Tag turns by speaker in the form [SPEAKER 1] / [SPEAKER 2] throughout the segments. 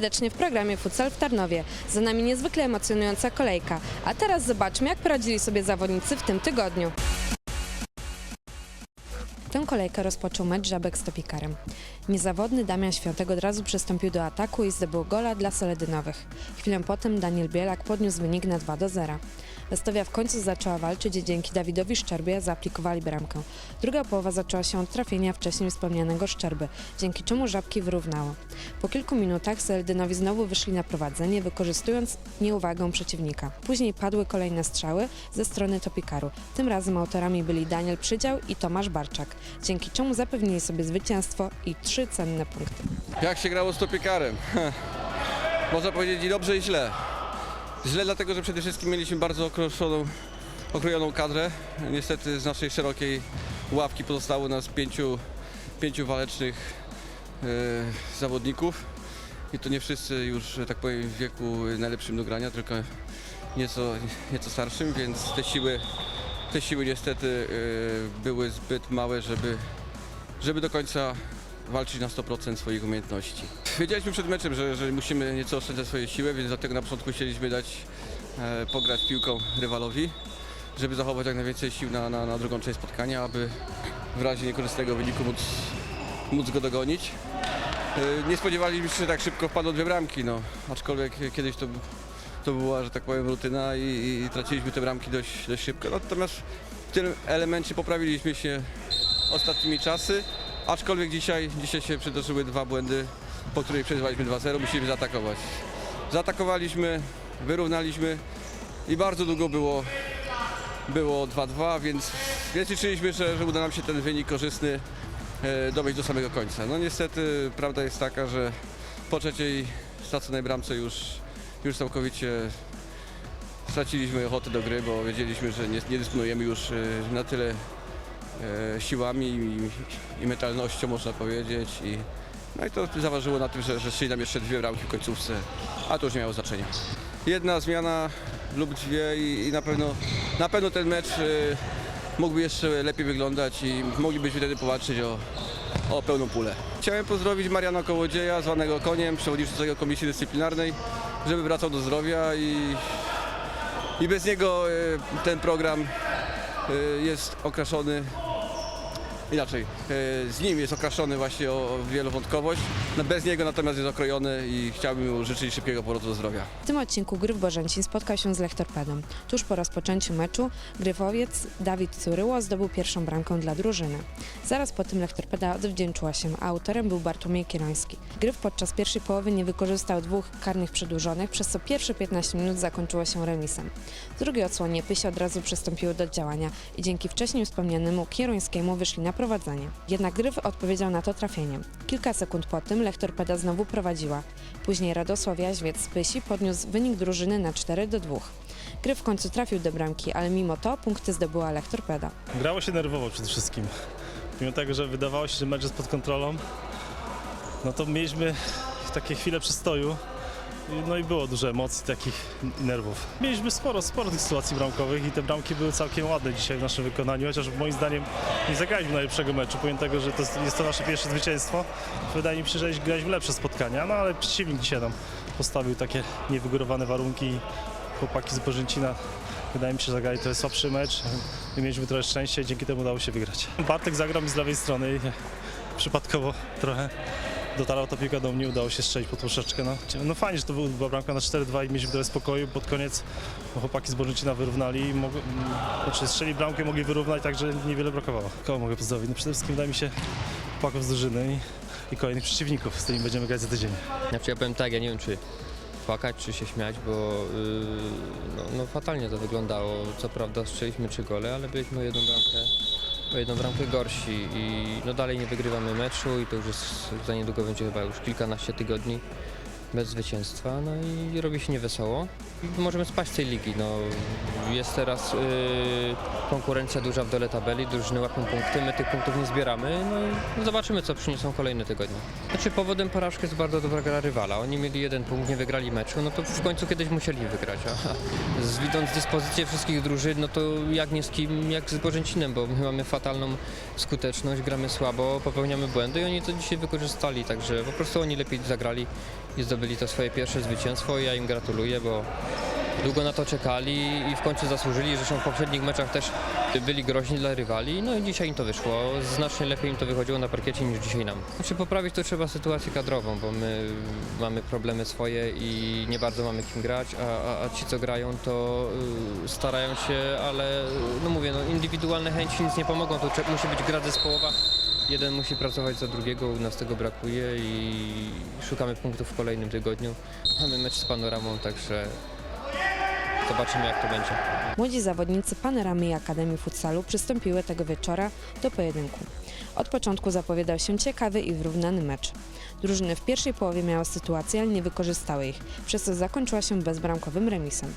[SPEAKER 1] serdecznie w programie Futsal w Tarnowie. Za nami niezwykle emocjonująca kolejka. A teraz zobaczmy, jak poradzili sobie zawodnicy w tym tygodniu. Tę kolejkę rozpoczął mecz Żabek z Topikarem. Niezawodny Damian Świątek od razu przystąpił do ataku i zdobył gola dla Soledynowych. Chwilę potem Daniel Bielak podniósł wynik na 2 do 0. Westowia w końcu zaczęła walczyć i dzięki Dawidowi Szczerbie zaaplikowali bramkę. Druga połowa zaczęła się od trafienia wcześniej wspomnianego Szczerby, dzięki czemu Żabki wyrównało. Po kilku minutach Soledynowi znowu wyszli na prowadzenie, wykorzystując nieuwagę przeciwnika. Później padły kolejne strzały ze strony Topikaru. Tym razem autorami byli Daniel Przydział i Tomasz Barczak, dzięki czemu zapewnili sobie zwycięstwo i trzy cenne punkty.
[SPEAKER 2] Jak się grało z Topikarem? Można powiedzieć i dobrze i źle. Źle dlatego, że przede wszystkim mieliśmy bardzo okroszoną, okrojoną kadrę. Niestety z naszej szerokiej ławki pozostało nas pięciu, pięciu walecznych e, zawodników. I to nie wszyscy już, że tak powiem, w wieku najlepszym do grania, tylko nieco, nieco starszym, więc te siły, te siły niestety e, były zbyt małe, żeby, żeby do końca walczyć na 100% swoich umiejętności. Wiedzieliśmy przed meczem, że, że musimy nieco oszczędzać swoje siły, więc dlatego na początku chcieliśmy dać e, pograć piłką rywalowi, żeby zachować jak najwięcej sił na, na, na drugą część spotkania, aby w razie niekorzystnego wyniku móc, móc go dogonić. E, nie spodziewaliśmy się, że tak szybko wpadną dwie bramki, no, aczkolwiek kiedyś to, to była, że tak powiem, rutyna i, i, traciliśmy te bramki dość, dość szybko. Natomiast w tym elemencie poprawiliśmy się ostatnimi czasy. Aczkolwiek dzisiaj, dzisiaj się przydarzyły dwa błędy, po których przegrywaliśmy 2-0, musieliśmy zaatakować. Zaatakowaliśmy, wyrównaliśmy i bardzo długo było, było 2-2, więc, więc liczyliśmy, że, że uda nam się ten wynik korzystny e, dowieść do samego końca. No niestety prawda jest taka, że po trzeciej straconej bramce już, już całkowicie straciliśmy ochotę do gry, bo wiedzieliśmy, że nie, nie dysponujemy już e, na tyle siłami i, i mentalnością można powiedzieć i no i to zaważyło na tym, że, że strzeli nam jeszcze dwie bramki w końcówce, a to już nie miało znaczenia. Jedna zmiana lub dwie i, i na, pewno, na pewno ten mecz e, mógłby jeszcze lepiej wyglądać i moglibyśmy wtedy powalczyć o, o pełną pulę. Chciałem pozdrowić Mariana Kołodzieja, zwanego Koniem, przewodniczącego Komisji Dyscyplinarnej, żeby wracał do zdrowia i, i bez niego e, ten program e, jest okraszony inaczej, e, z nim jest okraszony właśnie o wielowątkowość, no bez niego natomiast jest okrojony i chciałbym mu życzyć szybkiego powrotu do zdrowia.
[SPEAKER 1] W tym odcinku Gryf Bożęcin spotkał się z Lechtorpedem. Tuż po rozpoczęciu meczu Gryfowiec Dawid Curyło zdobył pierwszą bramkę dla drużyny. Zaraz po tym Lechtorpeda odwdzięczyła się, a autorem był Bartłomiej Kieroński. Gryf podczas pierwszej połowy nie wykorzystał dwóch karnych przedłużonych, przez co pierwsze 15 minut zakończyło się remisem. W drugiej odsłonie Pysie od razu przystąpiły do działania i dzięki wcześniej wspomnianemu Kierońskiemu wyszli na prowadzenie. Jednak Gryf odpowiedział na to trafieniem. Kilka sekund po tym Lechtorpeda znowu prowadziła. Później Radosław Jaźwiec z Pysi podniósł wynik drużyny na 4 do 2. Gryf w końcu trafił do bramki, ale mimo to punkty zdobyła Lechtorpeda.
[SPEAKER 3] Grało się nerwowo przede wszystkim. Mimo tego, że wydawało się, że mecz jest pod kontrolą, no to mieliśmy takie chwile przystoju. No i było dużo emocji, takich nerwów. Mieliśmy sporo, sporo tych sytuacji bramkowych i te bramki były całkiem ładne dzisiaj w naszym wykonaniu, chociaż moim zdaniem nie zagraliśmy najlepszego meczu, pomimo tego, że to jest, to nasze pierwsze zwycięstwo. Wydaje mi się, że graliśmy lepsze spotkania, no ale przeciwnik dzisiaj nam postawił takie niewygórowane warunki chłopaki z Bożęcina Wydaje mi się, że zagrali trochę słabszy mecz. My mieliśmy trochę szczęścia i dzięki temu udało się wygrać. Bartek zagrał mi z lewej strony i przypadkowo trochę dotarła ta piłka do mnie, udało się strzelić po troszeczkę. No, no fajnie, że to była bramka na 4-2 i mieliśmy trochę spokoju. Pod koniec no, chłopaki z Bożęcina wyrównali znaczy strzeli bramkę, mogli wyrównać, także niewiele brakowało. Kogo mogę pozdrowić? No przede wszystkim wydaje mi się chłopaków z drużyny i, i kolejnych przeciwników, z którymi będziemy grać za tydzień.
[SPEAKER 4] Ja powiem tak, ja nie wiem czy płakać, czy się śmiać, bo yy, no, no fatalnie to wyglądało. Co prawda strzeliśmy trzy gole, ale byliśmy o jedną bramkę, o jedną bramkę gorsi i no dalej nie wygrywamy meczu i to już jest za niedługo będzie chyba już kilkanaście tygodni bez zwycięstwa, no i robi się niewesoło. Możemy spaść z tej ligi, no jest teraz yy, konkurencja duża w dole tabeli, drużyny łapią punkty, my tych punktów nie zbieramy, no i zobaczymy co przyniosą kolejne tygodnie. Znaczy powodem porażki jest bardzo dobra gra rywala. Oni mieli jeden punkt, nie wygrali meczu, no to w końcu kiedyś musieli wygrać. A widząc dyspozycję wszystkich drużyn, no to jak nie z kim, jak z Bożęcinem, bo my mamy fatalną skuteczność, gramy słabo, popełniamy błędy i oni to dzisiaj wykorzystali, także po prostu oni lepiej zagrali i i zdobyli to swoje pierwsze zwycięstwo i ja im gratuluję, bo długo na to czekali i w końcu zasłużyli. Zresztą w poprzednich meczach też byli groźni dla rywali, no i dzisiaj im to wyszło. Znacznie lepiej im to wychodziło na parkiecie niż dzisiaj nam. Znaczy poprawić to trzeba sytuację kadrową, bo my mamy problemy swoje i nie bardzo mamy kim grać, a, a, a ci co grają to y, starają się, ale no mówię, no indywidualne chęci nic nie pomogą, to musi być gra zespołowa. Jeden musi pracować za drugiego, u nas tego brakuje i szukamy punktów w kolejnym tygodniu. Mamy mecz z panoramą, także zobaczymy jak to będzie.
[SPEAKER 1] Młodzi zawodnicy Panoramy i Akademii Futsalu przystąpiły tego wieczora do pojedynku. Od początku zapowiadał się ciekawy i wyrównany mecz. Drużyny w pierwszej połowie miały sytuację, ale nie wykorzystały ich, przez co zakończyła się bezbramkowym remisem.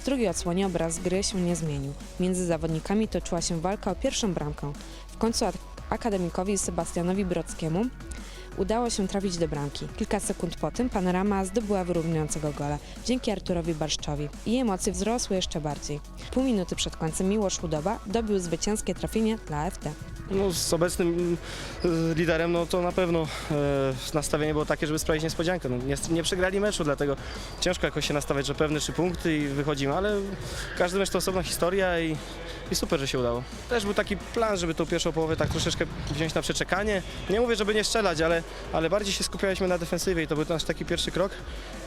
[SPEAKER 1] W drugiej odsłonie obraz gry się nie zmienił. Między zawodnikami toczyła się walka o pierwszą bramkę. W końcu akademikowi Sebastianowi Brockiemu udało się trafić do bramki. Kilka sekund po tym Panorama zdobyła wyrównującego gola dzięki Arturowi Barszczowi i emocje wzrosły jeszcze bardziej. Pół minuty przed końcem Miłosz Chudoba dobił zwycięskie trafienie dla FD.
[SPEAKER 5] No, z obecnym y, liderem, no to na pewno e, nastawienie było takie, żeby sprawić niespodziankę. No, nie, nie przegrali meczu, dlatego ciężko jakoś się nastawiać, że pewne trzy punkty i wychodzimy, ale każdy mecz to osobna historia i, i super, że się udało. Też był taki plan, żeby tą pierwszą połowę tak troszeczkę wziąć na przeczekanie. Nie mówię, żeby nie strzelać, ale, ale bardziej się skupialiśmy na defensywie i to był nasz taki pierwszy krok.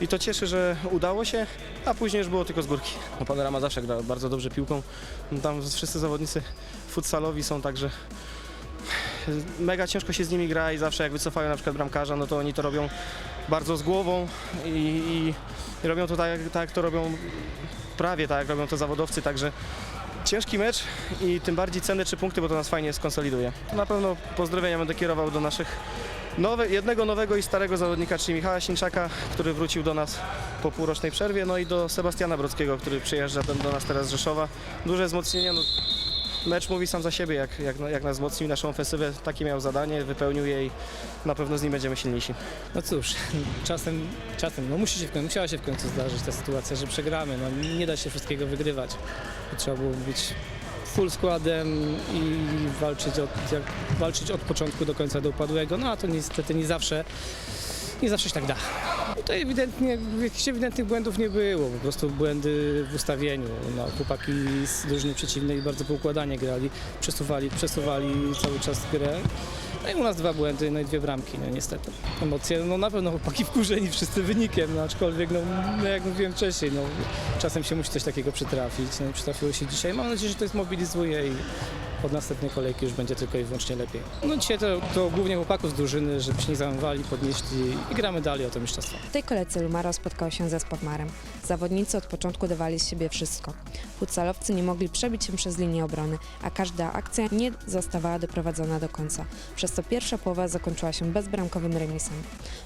[SPEAKER 5] I to cieszy, że udało się, a później już było tylko z górki. No, Panorama zawsze gra bardzo dobrze piłką. No, tam wszyscy zawodnicy futsalowi są także mega ciężko się z nimi gra i zawsze jak wycofają na przykład bramkarza, no to oni to robią bardzo z głową i, i, robią to tak, tak, jak to robią prawie tak, jak robią to zawodowcy, także ciężki mecz i tym bardziej cenne trzy punkty, bo to nas fajnie skonsoliduje. Na pewno pozdrowienia będę kierował do naszych nowe, jednego nowego i starego zawodnika, czyli Michała Sińczaka, który wrócił do nas po półrocznej przerwie, no i do Sebastiana Brockiego, który przyjeżdża do nas teraz z Rzeszowa. Duże wzmocnienie, no, Mecz mówi sam za siebie, jak, jak, jak nas wzmocnił naszą ofensywę, takie miał zadanie, wypełnił je i na pewno z nim będziemy silniejsi.
[SPEAKER 6] No cóż, czasem, czasem no musi się w końcu, musiała się w końcu zdarzyć ta sytuacja, że przegramy. No, nie da się wszystkiego wygrywać. Trzeba było być full składem i walczyć od, walczyć od początku do końca do upadłego, no a to niestety nie zawsze, nie zawsze się tak da. Tutaj ewidentnie, jakichś ewidentnych błędów nie było, po prostu błędy w ustawieniu. No, chłopaki z drużyny przeciwnej bardzo poukładanie grali, przesuwali, przesuwali cały czas grę. No i u nas dwa błędy, no i dwie bramki, no niestety. Emocje, no na pewno chłopaki wkurzeni wszyscy wynikiem, no aczkolwiek, no, no jak mówiłem wcześniej, no czasem się musi coś takiego przytrafić, no i przytrafiło się dzisiaj. Mam nadzieję, że to jest mobilizuje i od następnej kolejki już będzie tylko i wyłącznie lepiej. No dzisiaj to, to głównie chłopaków z drużyny, żeby się nie załamywali, podnieśli i gramy dalej o to mistrzostwo.
[SPEAKER 1] W tej kolejce Lumaro spotkał się ze Spawmarem. Zawodnicy od początku dawali z siebie wszystko. Futsalowcy nie mogli przebić się przez linię obrony, a każda akcja nie zostawała doprowadzona do końca. Przez to pierwsza połowa zakończyła się bezbramkowym remisem.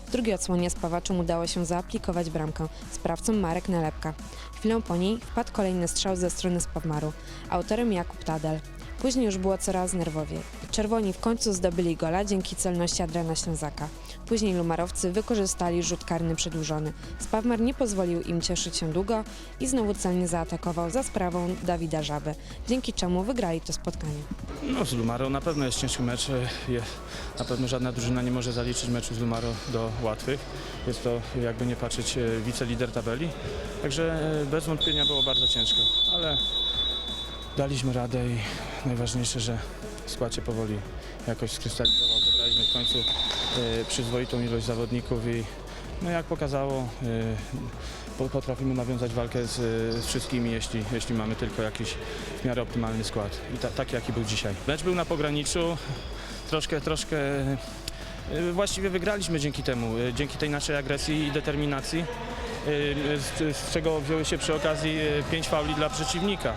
[SPEAKER 1] W drugiej odsłonie spawaczom udało się zaaplikować bramkę. Sprawcą Marek Nalepka. Chwilę po niej wpadł kolejny strzał ze strony Spawmaru. Autorem Jakub Tadel. Później już było coraz nerwowiej. Czerwoni w końcu zdobyli gola dzięki celności Adriana Ślązaka. Później Lumarowcy wykorzystali rzut karny przedłużony. Spawmar nie pozwolił im cieszyć się długo i znowu celnie zaatakował za sprawą Dawida Żaby, dzięki czemu wygrali to spotkanie.
[SPEAKER 7] No z Lumaro na pewno jest ciężki mecz. Na pewno żadna drużyna nie może zaliczyć meczu z Lumaro do łatwych. Jest to jakby nie patrzeć e, wicelider tabeli. Także e, bez wątpienia było bardzo ciężko, ale daliśmy radę i najważniejsze, że skład się powoli jakoś skrystalizował. Zebraliśmy w końcu e, przyzwoitą ilość zawodników i no jak pokazało e, po- potrafimy nawiązać walkę z, z wszystkimi, jeśli, jeśli mamy tylko jakiś w miarę optymalny skład. I ta, taki jaki był dzisiaj. Mecz był na pograniczu, troszkę, troszkę y, właściwie wygraliśmy dzięki temu, y, dzięki tej naszej agresji i determinacji, y, z, z czego wzięły się przy okazji y, pięć fauli dla przeciwnika.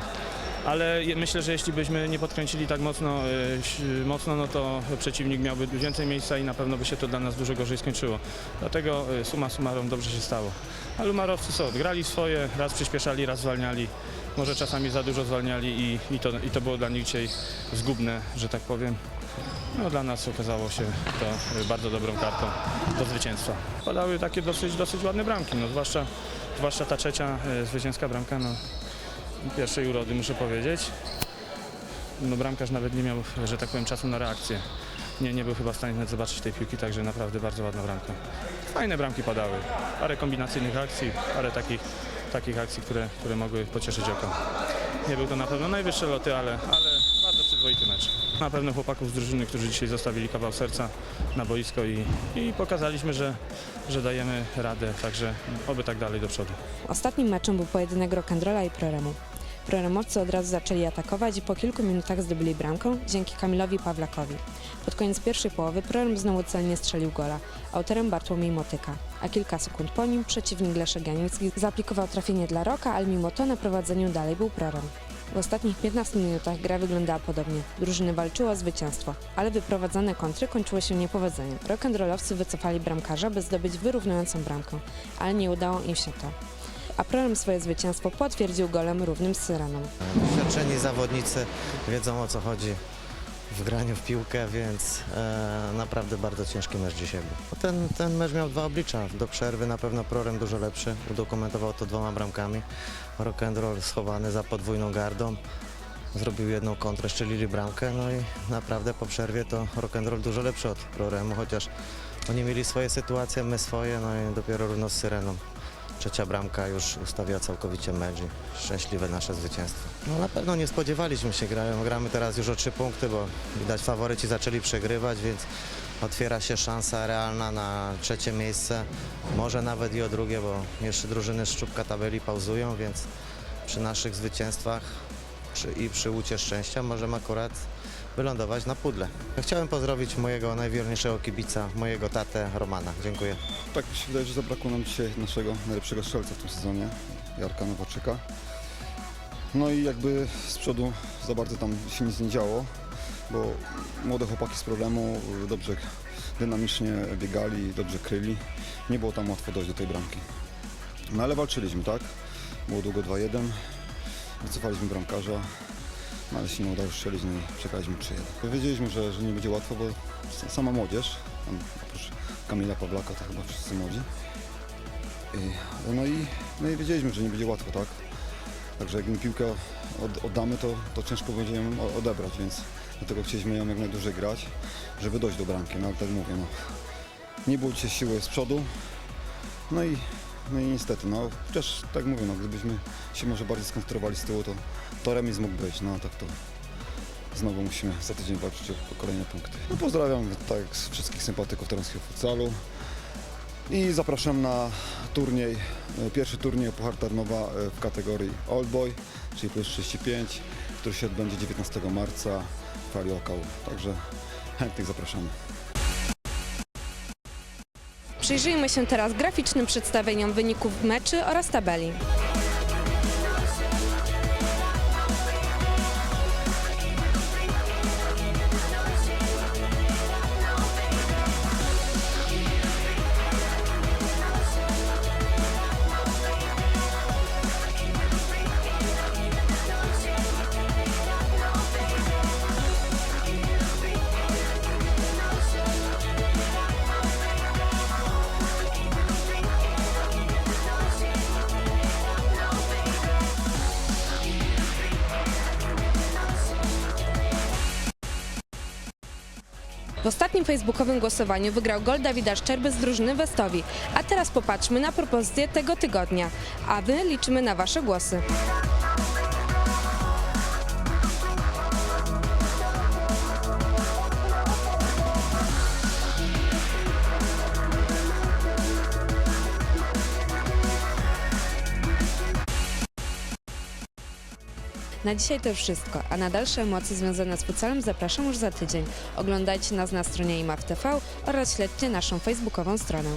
[SPEAKER 7] Ale myślę, że jeśli byśmy nie podkręcili tak mocno, ś- mocno, no to przeciwnik miałby więcej miejsca i na pewno by się to dla nas dużo gorzej skończyło. Dlatego y, suma summarum dobrze się stało. A Lumarowcy co, grali swoje, raz przyspieszali, raz zwalniali. Może czasami za dużo zwalniali i, i, to, i to było dla nich dzisiaj zgubne, że tak powiem. No, dla nas okazało się to y, bardzo dobrą kartą do zwycięstwa. Padały takie dosyć, dosyć ładne bramki, no, zwłaszcza, zwłaszcza ta trzecia zwycięska bramka no, pierwszej urody muszę powiedzieć. No, bramkarz nawet nie miał, że tak powiem, czasu na reakcję. nie, nie był chyba w stanie nawet zobaczyć tej piłki, także naprawdę bardzo ładna bramka. Fajne bramki padały, parę kombinacyjnych akcji, parę takich, takich akcji, które, które mogły pocieszyć oko. Nie był to na pewno najwyższe loty, ale, ale bardzo przyzwoity mecz. Na pewno chłopaków z drużyny, którzy dzisiaj zostawili kawał serca na boisko i, i pokazaliśmy, że, że dajemy radę, także oby tak dalej do przodu.
[SPEAKER 1] Ostatnim meczem był pojedynek Rock'n'Rolla i Proremu. Proremowcy od razu zaczęli atakować i po kilku minutach zdobyli bramkę dzięki Kamilowi Pawlakowi. Pod koniec pierwszej połowy Prorem znowu celnie strzelił gola, autorem Bartłomiej Motyka, a kilka sekund po nim przeciwnik Leszek Janicki zaaplikował trafienie dla Roka, ale mimo to na prowadzeniu dalej był Prorem. W ostatnich 15 minutach gra wyglądała podobnie. Drużyny walczyły o zwycięstwo, ale wyprowadzone kontry kończyły się niepowodzeniem. Rock'n'rollowcy wycofali bramkarza, by zdobyć wyrównującą bramkę, ale nie udało im się to. A Prorem swoje zwycięstwo potwierdził golem równym z Syreną.
[SPEAKER 8] Doświadczeni zawodnicy wiedzą o co chodzi w graniu w piłkę, więc e, naprawdę bardzo ciężki mecz dzisiaj był. Ten, ten mecz miał dwa oblicza. Do przerwy na pewno Prorem dużo lepszy, udokumentował to dwoma bramkami. Rock and roll schowany za podwójną gardą. Zrobił jedną kontrę, szczelili bramkę, no i naprawdę po przerwie to rock and roll dużo lepszy od Proremu, chociaż oni mieli swoje sytuacje, my swoje, no i dopiero równo z Syreną. Trzecia bramka już ustawia całkowicie mecz i szczęśliwe nasze zwycięstwo. No na pewno nie spodziewaliśmy się, grają, gramy teraz już o trzy punkty, bo widać faworyci zaczęli przegrywać, więc otwiera się szansa realna na trzecie miejsce, może nawet i o drugie, bo jeszcze drużyny z czubka tabeli pauzują, więc przy naszych zwycięstwach przy, i przy łucie szczęścia możemy akurat wylądować na pudle. Chciałem pozdrowić mojego najwierniejszego kibica, mojego tatę Romana. Dziękuję.
[SPEAKER 9] Tak mi się wydaje, że zabrakło nam dzisiaj naszego najlepszego strzelca w tym sezonie, Jarka Nowaczyka. No i jakby z przodu za bardzo tam się nic nie działo, bo młode chłopaki z problemu dobrze dynamicznie biegali, dobrze kryli. Nie było tam łatwo dojść do tej bramki. No ale walczyliśmy, tak? Było długo 2-1, wycofaliśmy bramkarza, no ale się nie udało strzelić, no i przegraliśmy 3-1. Wiedzieliśmy, że, że nie będzie łatwo, bo sama młodzież, oprócz Kamila Pawlaka to chyba wszyscy młodzi. I, no, i, no i wiedzieliśmy, że nie będzie łatwo, tak? Także jak im piłkę od, oddamy, to, to ciężko będzie ją odebrać, więc dlatego chcieliśmy ją jak najdłużej grać, żeby dojść do bramki. No ale tak mówię, no, nie było dzisiaj siły z przodu, no i, no i niestety, no chociaż tak mówię, no, gdybyśmy się może bardziej skoncentrowali z tyłu, to, to remis mógł być, no tak to znowu musimy za tydzień walczyć o kolejne punkty. No, pozdrawiam tak wszystkich sympatyków toruńskiego futsalu i zapraszam na turniej, e, pierwszy turniej Puchar Tarnowa e, w kategorii Old Boy, czyli plus 35, który się odbędzie 19 marca w hali Okał. Także chętnych zapraszamy.
[SPEAKER 1] Przyjrzyjmy się teraz graficznym przedstawieniom wyników meczy oraz tabeli. W ostatnim facebookowym głosowaniu wygrał gol Dawida Szczerby z drużyny Westowi. A teraz popatrzmy na propozycje tego tygodnia. A wy liczymy na wasze głosy. Na dzisiaj to wszystko, a na dalsze emocje związane z futsalem zapraszam już za tydzień. Oglądajcie nas na stronie IMAW TV oraz śledźcie naszą facebookową stronę.